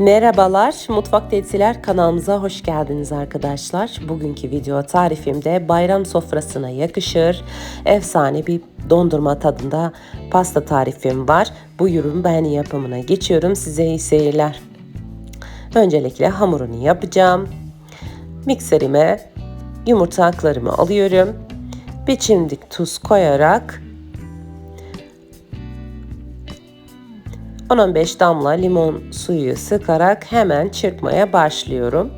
Merhabalar, Mutfak Tepsiler kanalımıza hoş geldiniz arkadaşlar. Bugünkü video tarifimde bayram sofrasına yakışır, efsane bir dondurma tadında pasta tarifim var. Buyurun ben yapımına geçiyorum. Size iyi seyirler. Öncelikle hamurunu yapacağım. Mikserime yumurta aklarımı alıyorum. Bir çimdik tuz koyarak 10-15 damla limon suyu sıkarak hemen çırpmaya başlıyorum.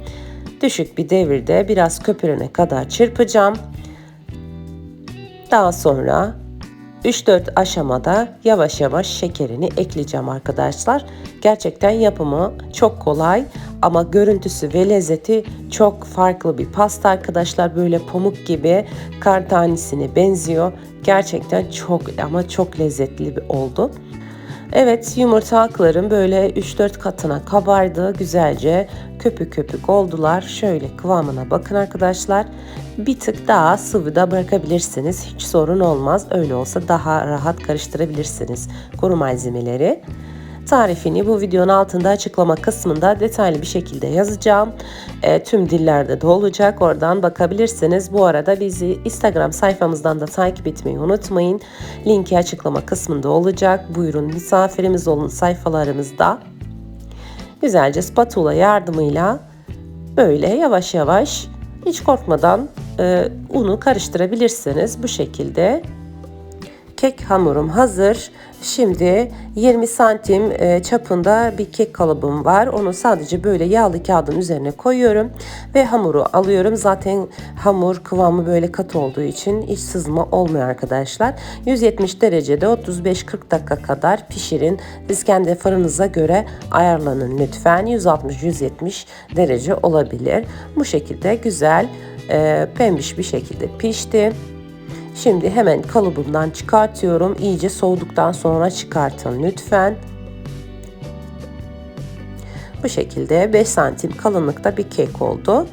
Düşük bir devirde biraz köpürene kadar çırpacağım. Daha sonra 3-4 aşamada yavaş yavaş şekerini ekleyeceğim arkadaşlar. Gerçekten yapımı çok kolay ama görüntüsü ve lezzeti çok farklı bir pasta arkadaşlar. Böyle pamuk gibi kar tanesine benziyor. Gerçekten çok ama çok lezzetli oldu. Evet yumurta aklarım böyle 3-4 katına kabardı. Güzelce köpük köpük oldular. Şöyle kıvamına bakın arkadaşlar. Bir tık daha sıvı da bırakabilirsiniz. Hiç sorun olmaz. Öyle olsa daha rahat karıştırabilirsiniz kuru malzemeleri. Tarifini bu videonun altında açıklama kısmında detaylı bir şekilde yazacağım. E, tüm dillerde de olacak. Oradan bakabilirsiniz. Bu arada bizi Instagram sayfamızdan da takip etmeyi unutmayın. Linki açıklama kısmında olacak. Buyurun misafirimiz olun sayfalarımızda. Güzelce spatula yardımıyla böyle yavaş yavaş hiç korkmadan e, unu karıştırabilirsiniz bu şekilde. Kek hamurum hazır. Şimdi 20 santim e, çapında bir kek kalıbım var. Onu sadece böyle yağlı kağıdın üzerine koyuyorum ve hamuru alıyorum. Zaten hamur kıvamı böyle kat olduğu için hiç sızma olmuyor arkadaşlar. 170 derecede 35-40 dakika kadar pişirin. Siz kendi fırınıza göre ayarlanın lütfen. 160-170 derece olabilir. Bu şekilde güzel e, pembiş bir şekilde pişti. Şimdi hemen kalıbımdan çıkartıyorum. İyice soğuduktan sonra çıkartın lütfen. Bu şekilde 5 santim kalınlıkta bir kek oldu.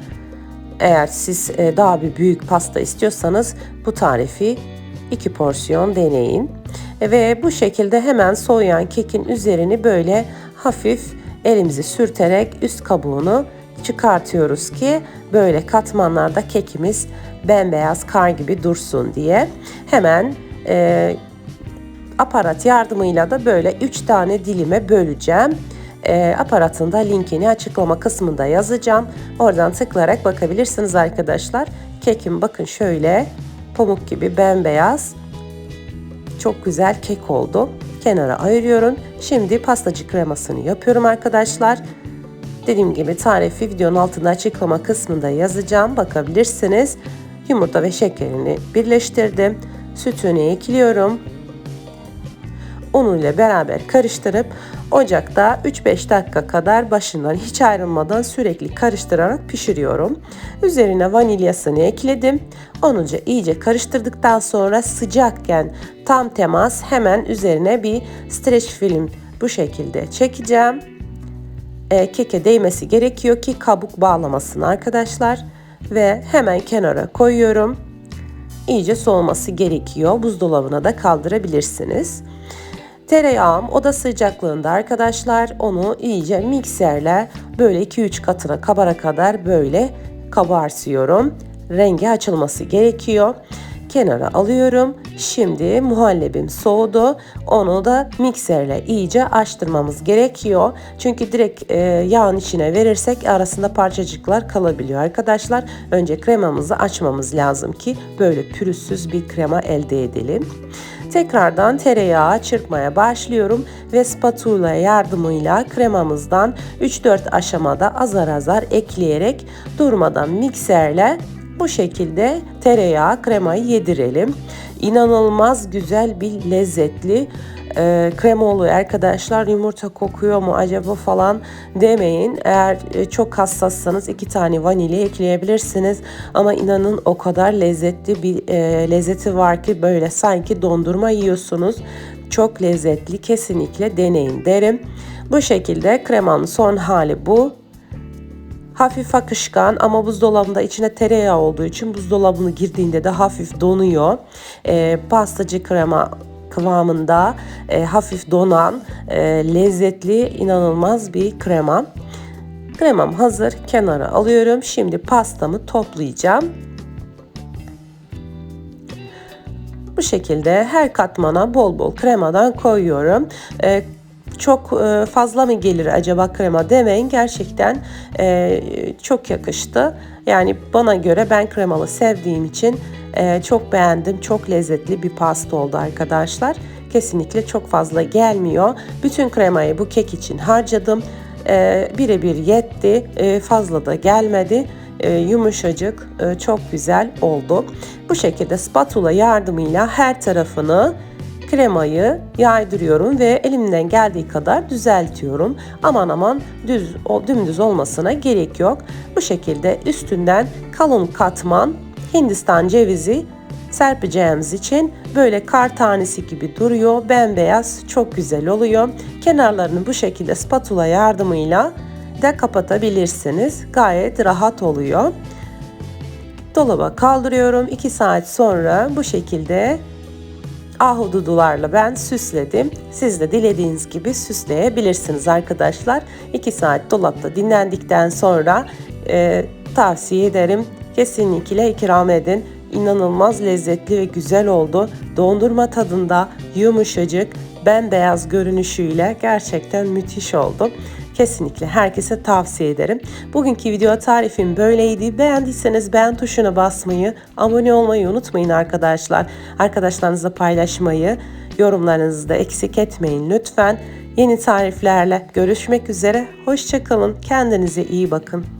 Eğer siz e, daha bir büyük pasta istiyorsanız bu tarifi iki porsiyon deneyin. Ve bu şekilde hemen soğuyan kekin üzerini böyle hafif elimizi sürterek üst kabuğunu çıkartıyoruz ki böyle katmanlarda kekimiz bembeyaz kar gibi dursun diye hemen e, aparat yardımıyla da böyle 3 tane dilime böleceğim. E, aparatın linkini açıklama kısmında yazacağım. Oradan tıklayarak bakabilirsiniz arkadaşlar. Kekim bakın şöyle pamuk gibi bembeyaz. Çok güzel kek oldu. Kenara ayırıyorum. Şimdi pastacı kremasını yapıyorum arkadaşlar. Dediğim gibi tarifi videonun altında açıklama kısmında yazacağım. Bakabilirsiniz. Yumurta ve şekerini birleştirdim. Sütünü ekliyorum. Unu ile beraber karıştırıp ocakta 3-5 dakika kadar başından hiç ayrılmadan sürekli karıştırarak pişiriyorum. Üzerine vanilyasını ekledim. Onu iyice karıştırdıktan sonra sıcakken tam temas hemen üzerine bir streç film bu şekilde çekeceğim. E, keke değmesi gerekiyor ki kabuk bağlamasın arkadaşlar ve hemen kenara koyuyorum. İyice soğuması gerekiyor. Buzdolabına da kaldırabilirsiniz. Tereyağım oda sıcaklığında arkadaşlar onu iyice mikserle böyle 2-3 katına kabara kadar böyle kabartıyorum. Rengi açılması gerekiyor kenara alıyorum. Şimdi muhallebim soğudu. Onu da mikserle iyice açtırmamız gerekiyor. Çünkü direkt e, yağın içine verirsek arasında parçacıklar kalabiliyor arkadaşlar. Önce kremamızı açmamız lazım ki böyle pürüzsüz bir krema elde edelim. Tekrardan tereyağı çırpmaya başlıyorum ve spatula yardımıyla kremamızdan 3-4 aşamada azar azar ekleyerek durmadan mikserle bu şekilde tereyağı kremayı yedirelim. İnanılmaz güzel bir lezzetli e, krema oluyor arkadaşlar. Yumurta kokuyor mu acaba falan demeyin. Eğer e, çok hassassanız iki tane vanilya ekleyebilirsiniz. Ama inanın o kadar lezzetli bir e, lezzeti var ki böyle sanki dondurma yiyorsunuz. Çok lezzetli kesinlikle deneyin derim. Bu şekilde kremanın son hali bu hafif akışkan ama buzdolabında içine tereyağı olduğu için buzdolabına girdiğinde de hafif donuyor. E, pastacı krema kıvamında e, hafif donan e, lezzetli inanılmaz bir krema. Kremam hazır kenara alıyorum. Şimdi pastamı toplayacağım. Bu şekilde her katmana bol bol kremadan koyuyorum. Ee, çok e, fazla mı gelir acaba krema demeyin. Gerçekten e, çok yakıştı. Yani bana göre ben kremalı sevdiğim için e, çok beğendim. Çok lezzetli bir pasta oldu arkadaşlar. Kesinlikle çok fazla gelmiyor. Bütün kremayı bu kek için harcadım. Birebir yetti. Fazla da gelmedi yumuşacık, çok güzel oldu. Bu şekilde spatula yardımıyla her tarafını kremayı yaydırıyorum ve elimden geldiği kadar düzeltiyorum. Aman aman düz dümdüz olmasına gerek yok. Bu şekilde üstünden kalın katman Hindistan cevizi serpeceğimiz için böyle kar tanesi gibi duruyor. Bembeyaz çok güzel oluyor. Kenarlarını bu şekilde spatula yardımıyla de kapatabilirsiniz. Gayet rahat oluyor. Dolaba kaldırıyorum. 2 saat sonra bu şekilde ahududularla ben süsledim. Siz de dilediğiniz gibi süsleyebilirsiniz arkadaşlar. 2 saat dolapta dinlendikten sonra e, tavsiye ederim. Kesinlikle ikram edin. İnanılmaz lezzetli ve güzel oldu. Dondurma tadında yumuşacık, bembeyaz görünüşüyle gerçekten müthiş oldu. Kesinlikle herkese tavsiye ederim. Bugünkü video tarifim böyleydi. Beğendiyseniz beğen tuşuna basmayı, abone olmayı unutmayın arkadaşlar. Arkadaşlarınızla paylaşmayı, yorumlarınızı da eksik etmeyin lütfen. Yeni tariflerle görüşmek üzere. Hoşçakalın. Kendinize iyi bakın.